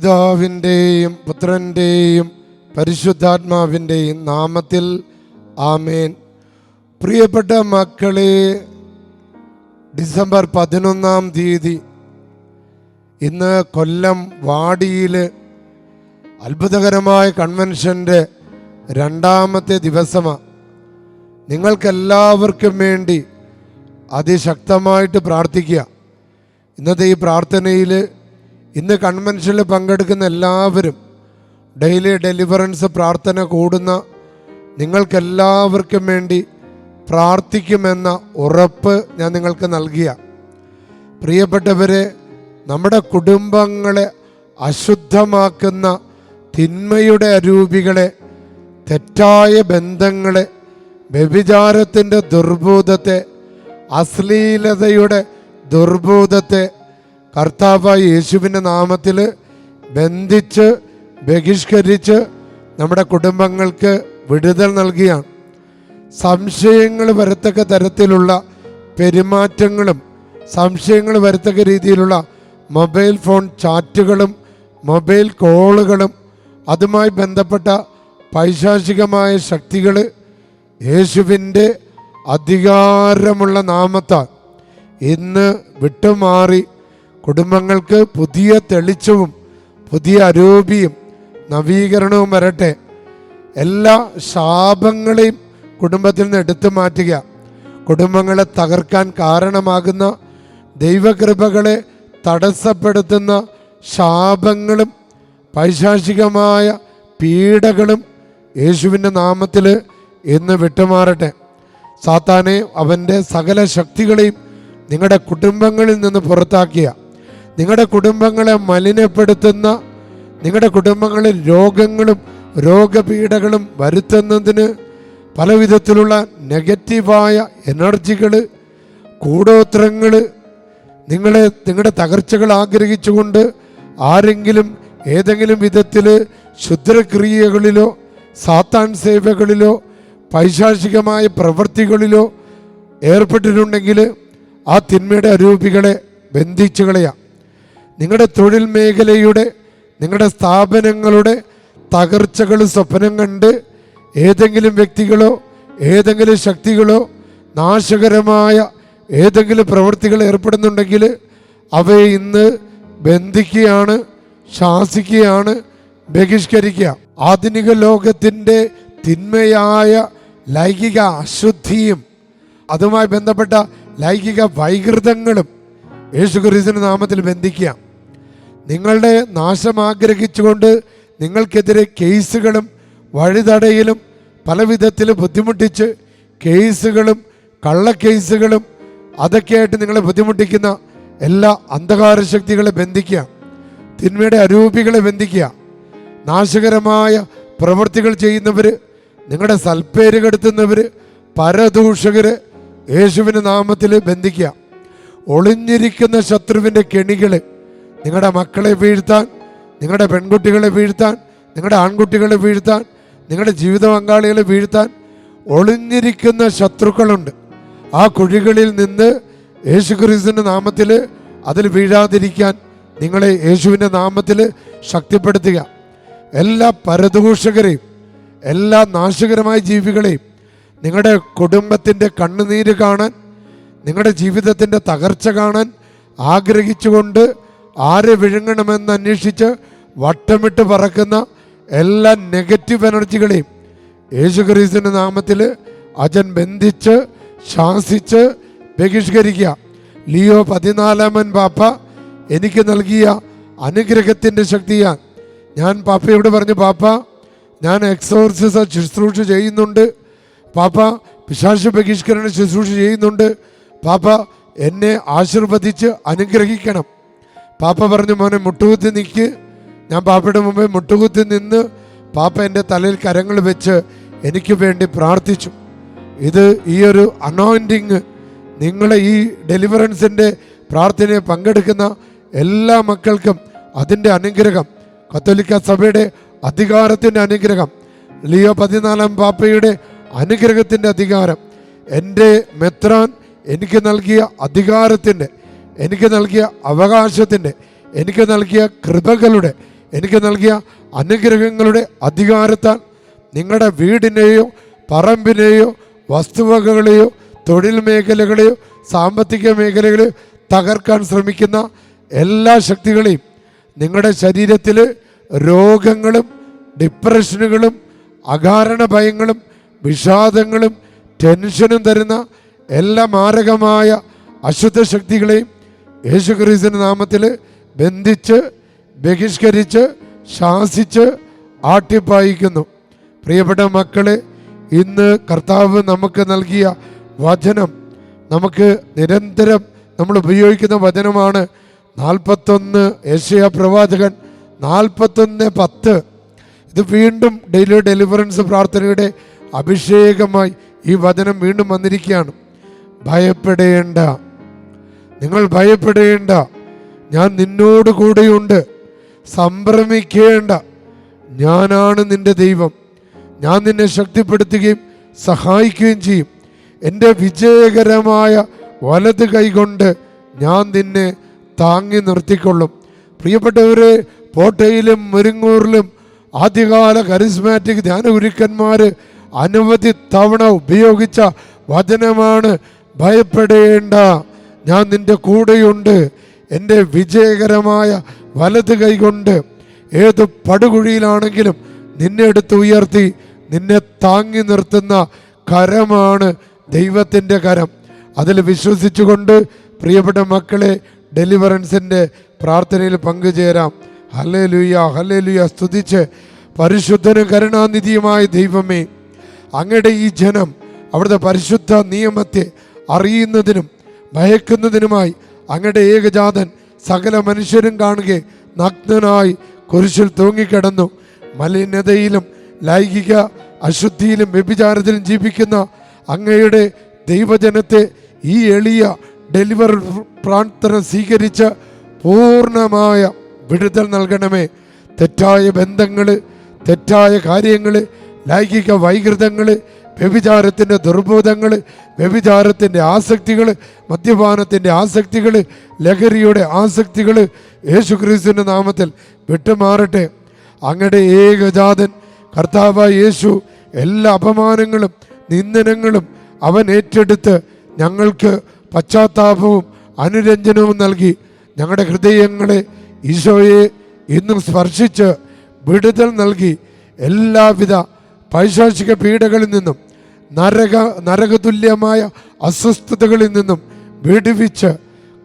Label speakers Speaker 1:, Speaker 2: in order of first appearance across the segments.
Speaker 1: പിതാവിന്റെയും പുത്രന്റെയും പരിശുദ്ധാത്മാവിന്റെയും നാമത്തിൽ ആമേൻ. പ്രിയപ്പെട്ട മക്കളെ ഡിസംബർ പതിനൊന്നാം തീയതി ഇന്ന് കൊല്ലം വാടിയിൽ അത്ഭുതകരമായ കൺവെൻഷന്റെ രണ്ടാമത്തെ ദിവസമാണ് നിങ്ങൾക്കെല്ലാവർക്കും വേണ്ടി അതിശക്തമായിട്ട് പ്രാർത്ഥിക്കുക. ഇന്നത്തെ ഈ പ്രാർത്ഥനയിൽ ഇന്ന് കൺവെൻഷനിൽ പങ്കെടുക്കുന്ന എല്ലാവരും ഡെയിലി ഡെലിവറൻസ് പ്രാർത്ഥന കൂടുന്ന നിങ്ങൾക്കെല്ലാവർക്കും വേണ്ടി പ്രാർത്ഥിക്കുമെന്ന ഉറപ്പ് ഞാൻ നിങ്ങൾക്ക് നൽകിയ. പ്രിയപ്പെട്ടവരെ നമ്മുടെ കുടുംബങ്ങളെ അശുദ്ധമാക്കുന്ന തിന്മയുടെ അരൂപികളെ തെറ്റായ ബന്ധങ്ങളെ വ്യഭിചാരത്തിന്റെ ദുർബോധത്തെ അശ്ലീലതയുടെ ദുർബോധത്തെ കർത്താവായ യേശുവിന്റെ നാമത്തിൽ ബന്ധിച്ച് ബഹിഷ്കരിച്ച് നമ്മുടെ കുടുംബങ്ങൾക്ക് വിടുതൽ നൽകിയാണ്. സംശയങ്ങൾ വരത്തക്ക തരത്തിലുള്ള പെരുമാറ്റങ്ങളും സംശയങ്ങൾ വരത്തക്ക രീതിയിലുള്ള മൊബൈൽ ഫോൺ ചാറ്റുകളും മൊബൈൽ കോളുകളും അതുമായി ബന്ധപ്പെട്ട പൈശാചികമായ ശക്തികൾ യേശുവിന്റെ അധികാരമുള്ള നാമത്താൽ ഇന്ന് വിട്ടുമാറി കുടുംബങ്ങൾക്ക് പുതിയ തെളിച്ചവും പുതിയ അരൂപിയും നവീകരണവും വരട്ടെ. എല്ലാ ശാപങ്ങളെയും കുടുംബത്തിൽ നിന്ന് എടുത്തു മാറ്റുക. കുടുംബങ്ങളെ തകർക്കാൻ കാരണമാകുന്ന ദൈവകൃപകളെ തടസ്സപ്പെടുത്തുന്ന ശാപങ്ങളും പൈശാചികമായ പീഡകളും യേശുവിന്റെ നാമത്തിൽ ഇന്ന് വിട്ടുമാറട്ടെ. സാത്താനെ അവന്റെ സകല ശക്തികളെയും നിങ്ങളുടെ കുടുംബങ്ങളിൽ നിന്ന് പുറത്താക്കിയ നിങ്ങളുടെ കുടുംബങ്ങളെ മലിനപ്പെടുത്തുന്ന നിങ്ങളുടെ കുടുംബങ്ങളിൽ രോഗങ്ങളും രോഗപീഠകളും വരുത്തുന്നതിന് പല വിധത്തിലുള്ള നെഗറ്റീവായ എനർജികൾ കൂടോത്രങ്ങൾ നിങ്ങളെ നിങ്ങളുടെ തകർച്ചകൾ ആഗ്രഹിച്ചുകൊണ്ട് ആരെങ്കിലും ഏതെങ്കിലും വിധത്തിൽ ശുദ്രക്രിയകളിലോ സാത്താൻ സേവകളിലോ പൈശാചികമായ പ്രവൃത്തികളിലോ ഏർപ്പെട്ടിട്ടുണ്ടെങ്കിൽ ആ തിന്മയുടെ അരൂപികളെ ബന്ധിച്ചു കളയാം. നിങ്ങളുടെ തൊഴിൽ മേഖലയുടെ നിങ്ങളുടെ സ്ഥാപനങ്ങളുടെ തകർച്ചകൾ സ്വപ്നം കണ്ട് ഏതെങ്കിലും വ്യക്തികളോ ഏതെങ്കിലും ശക്തികളോ നാശകരമായ ഏതെങ്കിലും പ്രവൃത്തികൾ ഏർപ്പെടുന്നുണ്ടെങ്കിൽ അവയെ ഇന്ന് ബന്ധിക്കുകയാണ് ശാസിക്കുകയാണ് ബഹിഷ്കരിക്കുക. ആധുനിക ലോകത്തിന്റെ തിന്മയായ ലൈംഗിക അശുദ്ധിയും അതുമായി ബന്ധപ്പെട്ട ലൈംഗിക വൈകൃതങ്ങളും യേശുക്രിസ്തുവിന്റെ നാമത്തിൽ ബന്ധിക്കുക നിങ്ങളുടെ നാശം ആഗ്രഹിച്ചുകൊണ്ട് നിങ്ങൾക്കെതിരെ കേസുകളും വഴിതടയിലും പല ബുദ്ധിമുട്ടിച്ച് കേസുകളും കള്ളക്കേസുകളും അതൊക്കെയായിട്ട് നിങ്ങളെ ബുദ്ധിമുട്ടിക്കുന്ന എല്ലാ അന്ധകാര ശക്തികളെ ബന്ധിക്കുക തിന്മയുടെ അരൂപികളെ ബന്ധിക്കുക. നാശകരമായ പ്രവൃത്തികൾ ചെയ്യുന്നവർ നിങ്ങളുടെ സൽപ്പേര് കെടുത്തുന്നവർ പരദൂഷകർ യേശുവിന്റെ നാമത്തിൽ ബന്ധിക്കുക. ഒളിഞ്ഞിരിക്കുന്ന ശത്രുവിന്റെ കെണികൾ നിങ്ങളുടെ മക്കളെ വീഴ്ത്താൻ നിങ്ങളുടെ പെൺകുട്ടികളെ വീഴ്ത്താൻ നിങ്ങളുടെ ആൺകുട്ടികളെ വീഴ്ത്താൻ നിങ്ങളുടെ ജീവിത പങ്കാളികളെ വീഴ്ത്താൻ ഒളിഞ്ഞിരിക്കുന്ന ശത്രുക്കളുണ്ട്. ആ കുഴികളിൽ നിന്ന് യേശുക്രിസ്തുവിന്റെ നാമത്തിൽ അതിൽ വീഴാതിരിക്കാൻ നിങ്ങളെ യേശുവിന്റെ നാമത്തിൽ ശക്തിപ്പെടുത്തുക. എല്ലാ പരദൂഷകരെയും എല്ലാ നാശകരമായ ജീവികളെയും നിങ്ങളുടെ കുടുംബത്തിന്റെ കണ്ണുനീര് കാണാൻ നിങ്ങളുടെ ജീവിതത്തിന്റെ തകർച്ച കാണാൻ ആഗ്രഹിച്ചുകൊണ്ട് ആരെ വിഴുങ്ങണമെന്ന് അന്വേഷിച്ച് വട്ടമിട്ട് പറക്കുന്ന എല്ലാ നെഗറ്റീവ് എനർജികളെയും യേശുക്രിസ്തുവിന്റെ നാമത്തിൽ അജൻ ബന്ധിച്ച് ശാസിച്ച് ബഹിഷ്കരിക്കുക. ലിയോ പതിനാലാമൻ പാപ്പ എനിക്ക് നൽകിയ അനുഗ്രഹത്തിന്റെ ശക്തിയാ ഞാൻ പാപ്പയോട് പറഞ്ഞു പാപ്പ ഞാൻ എക്സോർസിസ ശുശ്രൂഷ ചെയ്യുന്നുണ്ട്. പാപ്പ പിശാശ ബഹിഷ്കരണ ശുശ്രൂഷ ചെയ്യുന്നുണ്ട്. പാപ്പ എന്നെ ആശീർവദിച്ച് അനുഗ്രഹിക്കണം. പാപ്പ പറഞ്ഞു മോനെ മുട്ടുകുത്തി നിൽക്ക് ഞാൻ പാപ്പയുടെ മുമ്പേ മുട്ടുകുത്തി നിന്ന് പാപ്പ എന്റെ തലയിൽ കരങ്ങൾ വെച്ച് എനിക്ക് വേണ്ടി പ്രാർത്ഥിച്ചു. ഇത് ഈ ഒരു അനോയിന്റിങ് നിങ്ങളെ ഈ ഡെലിവറൻസിന്റെ പ്രാർത്ഥനയെ പങ്കെടുക്കുന്ന എല്ലാ മക്കൾക്കും അതിന്റെ അനുഗ്രഹം. കത്തോലിക്ക സഭയുടെ അധികാരത്തിന്റെ അനുഗ്രഹം. ലിയോ പതിനാലാം പാപ്പയുടെ അനുഗ്രഹത്തിന്റെ അധികാരം. എന്റെ മെത്രാൻ എനിക്ക് നൽകിയ അധികാരത്തിന്റെ എനിക്ക് നൽകിയ അവകാശത്തിന്റെ എനിക്ക് നൽകിയ കൃപകളുടെ എനിക്ക് നൽകിയ അനുഗ്രഹങ്ങളുടെ അധികാരത്താൽ നിങ്ങളുടെ വീടിനെയോ പറമ്പിനെയോ വസ്തുവകകളെയോ തൊഴിൽ മേഖലകളെയോ സാമ്പത്തിക മേഖലകളെയോ തകർക്കാൻ ശ്രമിക്കുന്ന എല്ലാ ശക്തികളെയും നിങ്ങളുടെ ശരീരത്തിൽ രോഗങ്ങളും ഡിപ്രഷനുകളും അകാരണ ഭയങ്ങളും വിഷാദങ്ങളും ടെൻഷനും തരുന്ന എല്ലാ മാരകമായ അശുദ്ധ ശക്തികളെയും യേശുക്രിസ്തുവിന്റെ നാമത്തിൽ ബന്ധിച്ച് ബഹിഷ്കരിച്ച് ശാസിച്ച് ആട്ടിപ്പായിക്കുന്നു. പ്രിയപ്പെട്ട മക്കളെ ഇന്ന് കർത്താവ് നമുക്ക് നൽകിയ വചനം നമുക്ക് നിരന്തരം നമ്മൾ ഉപയോഗിക്കുന്ന വചനമാണ് നാൽപ്പത്തൊന്ന് ഏഷ്യ പ്രവാചകൻ നാൽപ്പത്തൊന്ന് പത്ത്. ഇത് വീണ്ടും ഡെയിലി ഡെലിവറൻസ് പ്രാർത്ഥനയുടെ അഭിഷേകമായി ഈ വചനം വീണ്ടും വന്നിരിക്കുകയാണ്. ഭയപ്പെടേണ്ട. നിങ്ങൾ ഭയപ്പെടേണ്ട. ഞാൻ നിന്നോട് കൂടെയുണ്ട്. സംഭ്രമിക്കേണ്ട. ഞാനാണ് നിന്റെ ദൈവം. ഞാൻ നിന്നെ ശക്തിപ്പെടുത്തുകയും സഹായിക്കുകയും ചെയ്യും. എന്റെ വിജയകരമായ വലത് കൈകൊണ്ട് ഞാൻ നിന്നെ താങ്ങി നിർത്തിക്കൊള്ളും. പ്രിയപ്പെട്ടവരെ പോട്ടയിലും മുരിങ്ങൂറിലും ആദ്യകാല കരിസ്മാറ്റിക് ധ്യാന ഗുരുക്കന്മാർ അനവധി തവണ ഉപയോഗിച്ച വചനമാണ് ഭയപ്പെടേണ്ട. ഞാൻ നിന്റെ കൂടെയുണ്ട്. എന്റെ വിജയകരമായ വലത് കൈകൊണ്ട് ഏത് പടുകുഴിയിലാണെങ്കിലും നിന്നെ എടുത്ത് ഉയർത്തി നിന്നെ താങ്ങി നിർത്തുന്ന കരമാണ് ദൈവത്തിന്റെ കരം. അതിൽ വിശ്വസിച്ചുകൊണ്ട് പ്രിയപ്പെട്ട മക്കളെ ഡെലിവറൻസിന്റെ പ്രാർത്ഥനയിൽ പങ്കുചേരാം. ഹലേ ലുയ്യ ഹലേ ലുയ്യ സ്തുതിച്ച് പരിശുദ്ധനും കരുണാനിധിയുമായ ദൈവമേ അങ്ങയുടെ ഈ ജനം അവിടുത്തെ പരിശുദ്ധ നിയമത്തെ അറിയുന്നതിനും ഭയക്കുന്നതിനുമായി അങ്ങയുടെ ഏകജാതൻ സകല മനുഷ്യരും കാണുക നഗ്നനായി കുരിശിൽ തൂങ്ങിക്കിടന്നു. മലിനതയിലും ലൈംഗിക അശുദ്ധിയിലും വ്യഭിചാരത്തിലും ജീവിക്കുന്ന അങ്ങയുടെ ദൈവജനത്തെ ഈ എളിയ ഡെലിവർ പ്രാർത്ഥന സ്വീകരിച്ച് പൂർണമായ വിടുതൽ നൽകണമേ. തെറ്റായ ബന്ധങ്ങൾ തെറ്റായ കാര്യങ്ങൾ ലൈംഗിക വൈകൃതങ്ങൾ വ്യഭിചാരത്തിന്റെ ദുർബോധങ്ങൾ വ്യഭിചാരത്തിന്റെ ആസക്തികൾ മദ്യപാനത്തിന്റെ ആസക്തികൾ ലഹരിയുടെ ആസക്തികൾ യേശുക്രിസ്തുവിന്റെ നാമത്തിൽ വിട്ടുമാറട്ടെ. അങ്ങയുടെ ഏകജാതൻ കർത്താവ യേശു എല്ലാ അപമാനങ്ങളും നിന്ദനങ്ങളും അവൻ ഏറ്റെടുത്ത് ഞങ്ങൾക്ക് പശ്ചാത്താപവും അനുരഞ്ജനവും നൽകി. ഞങ്ങളുടെ ഹൃദയങ്ങളെ ഈശോയെ ഇന്നും സ്പർശിച്ച് വിടുതൽ നൽകി. എല്ലാവിധ പൈശാചിക പീഡകളിൽ നിന്നും നരക നരകതുല്യമായ അസ്വസ്ഥതകളിൽ നിന്നും വിടുവിച്ച്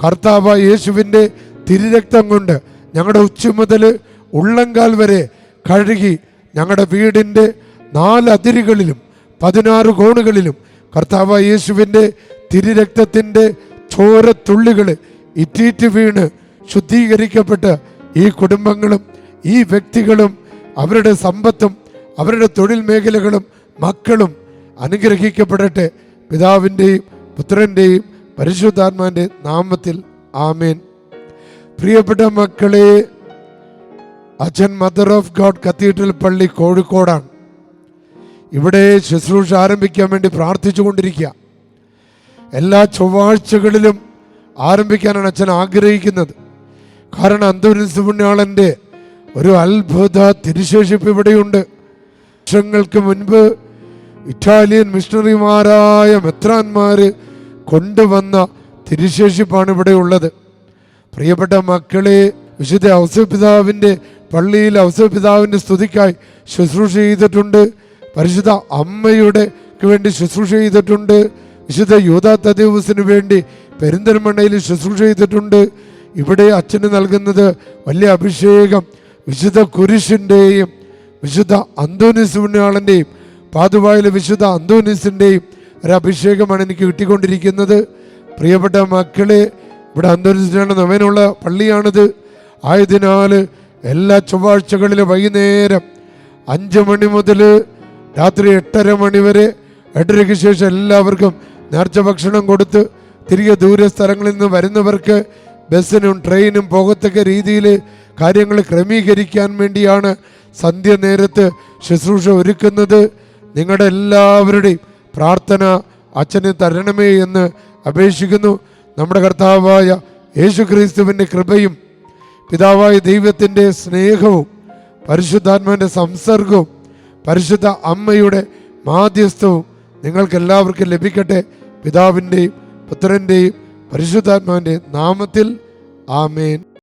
Speaker 1: കർത്താവ് യേശുവിന്റെ തിരുരക്തം കൊണ്ട് ഞങ്ങളുടെ ഉച്ച മുതൽ ഉള്ളങ്കാൽ വരെ കഴുകി ഞങ്ങളുടെ വീടിന്റെ നാല് അതിരുകളിലും പതിനാറ് കോണുകളിലും കർത്താവ് യേശുവിന്റെ തിരുരക്തത്തിന്റെ ചോരത്തുള്ളികൾ ഇറ്റീറ്റ് വീണ് ശുദ്ധീകരിക്കപ്പെട്ട് ഈ കുടുംബങ്ങളും ഈ വ്യക്തികളും അവരുടെ സമ്പത്തും അവരുടെ തൊഴിൽ മേഖലകളും മക്കളും അനുഗ്രഹിക്കപ്പെടട്ടെ. പിതാവിന്റെയും പുത്രന്റെയും പരിശുദ്ധാത്മാന്റെ നാമത്തിൽ ആമേൻ. പ്രിയപ്പെട്ട മക്കളെ അച്ഛൻ മദർ ഓഫ് ഗോഡ് കത്തീഡ്രൽ പള്ളി കോഴിക്കോടാണ്. ഇവിടെ ശുശ്രൂഷ ആരംഭിക്കാൻ വേണ്ടി പ്രാർത്ഥിച്ചു കൊണ്ടിരിക്കുക എല്ലാ ചൊവ്വാഴ്ചകളിലും ആരംഭിക്കാനാണ് അച്ഛൻ ആഗ്രഹിക്കുന്നത്. കാരണം അന്തൂരിൻ സുപുണ്യാളന്റെ ഒരു അത്ഭുത തിരുശേഷിപ്പ് ഇവിടെയുണ്ട്. വർഷങ്ങൾക്ക് മുൻപ് ഇറ്റാലിയൻ മിഷണറിമാരായ മെത്രാന്മാർ കൊണ്ടുവന്ന തിരുശേഷിപ്പാണ് ഇവിടെ ഉള്ളത്. പ്രിയപ്പെട്ട മക്കളെ വിശുദ്ധ ഔസപിതാവിന്റെ പള്ളിയിൽ ഔസപിതാവിന്റെ സ്തുതിക്കായി ശുശ്രൂഷ ചെയ്തിട്ടുണ്ട്. പരിശുദ്ധ അമ്മയുടെ വേണ്ടി ശുശ്രൂഷ ചെയ്തിട്ടുണ്ട്. വിശുദ്ധ യൂതാ തദേവസിന് വേണ്ടി പെരിന്തൽമണ്ണയിൽ ശുശ്രൂഷ ചെയ്തിട്ടുണ്ട്. ഇവിടെ അച്ഛന് നൽകുന്നത് വലിയ അഭിഷേകം വിശുദ്ധ കുരിശിന്റെയും വിശുദ്ധ അന്തോനിസ് പുണ്യാളന്റെയും പാതുവായിലെ വിശുദ്ധ അന്തോനിസിന്റെയും ഒരു അഭിഷേകമാണ് എനിക്ക് കിട്ടിക്കൊണ്ടിരിക്കുന്നത്. പ്രിയപ്പെട്ട മക്കളെ ഇവിടെ അന്തോനിസിനാണ് നവനുള്ള പള്ളിയാണിത്. ആയതിനാൽ എല്ലാ ചൊവ്വാഴ്ചകളിലും വൈകുന്നേരം അഞ്ച് മണി മുതൽ രാത്രി എട്ടര മണി വരെ എട്ടരയ്ക്ക് ശേഷം എല്ലാവർക്കും നേർച്ച ഭക്ഷണം കൊടുത്ത് തിരികെ ദൂര സ്ഥലങ്ങളിൽ നിന്ന് വരുന്നവർക്ക് ബസ്സിനും ട്രെയിനും പോകത്തക്ക രീതിയിൽ കാര്യങ്ങൾ ക്രമീകരിക്കാൻ വേണ്ടിയാണ് സന്ധ്യ നേരത്ത് ശുശ്രൂഷ ഒരുക്കുന്നത് നിങ്ങളുടെ എല്ലാവരുടെയും പ്രാർത്ഥന അച്ഛന് തരണമേ എന്ന് അപേക്ഷിക്കുന്നു. നമ്മുടെ കർത്താവായ യേശു ക്രിസ്തുവിന്റെ കൃപയും പിതാവായ ദൈവത്തിന്റെ സ്നേഹവും പരിശുദ്ധാത്മാവിന്റെ സംസർഗവും പരിശുദ്ധ അമ്മയുടെ മാധ്യസ്ഥവും നിങ്ങൾക്കെല്ലാവർക്കും ലഭിക്കട്ടെ. പിതാവിന്റെയും പുത്രന്റെയും പരിശുദ്ധാത്മാവിന്റെ നാമത്തിൽ ആമേൻ.